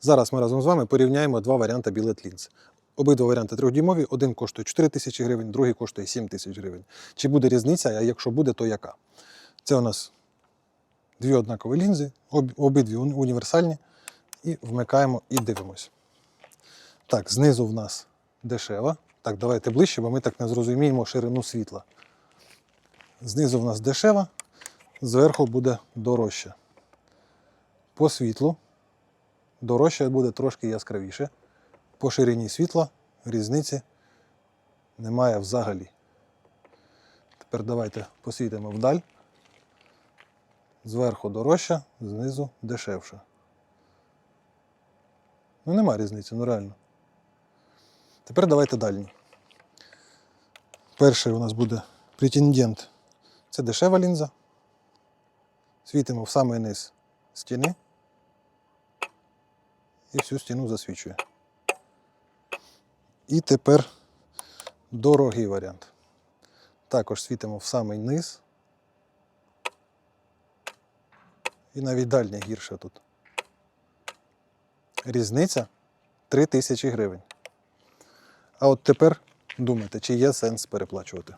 Зараз ми разом з вами порівняємо два варіанти білет лінз. Обидва варіанти трьохдюймові, один коштує 4 тисячі гривень, другий коштує 7 тисяч гривень. Чи буде різниця, а якщо буде, то яка? Це у нас дві однакові лінзи, обидві універсальні. І вмикаємо і дивимось. Так, знизу в нас дешева. Так, давайте ближче, бо ми так не зрозуміємо ширину світла. Знизу в нас дешева, зверху буде дорожча. По світлу дорожча буде трошки яскравіше. По ширині світла різниці немає взагалі. Тепер давайте посвітимо вдаль. Зверху дорожча, знизу дешевша. Ну, нема різниці, ну реально. Тепер давайте дальні. Перший у нас буде претендент. Це дешева лінза. Світимо в самий низ стіни. І всю стіну засвічує. І тепер дорогий варіант. Також світимо в самий низ. І навіть дальня гірша тут. Різниця 3 тисячі гривень. А от тепер думайте, чи є сенс переплачувати.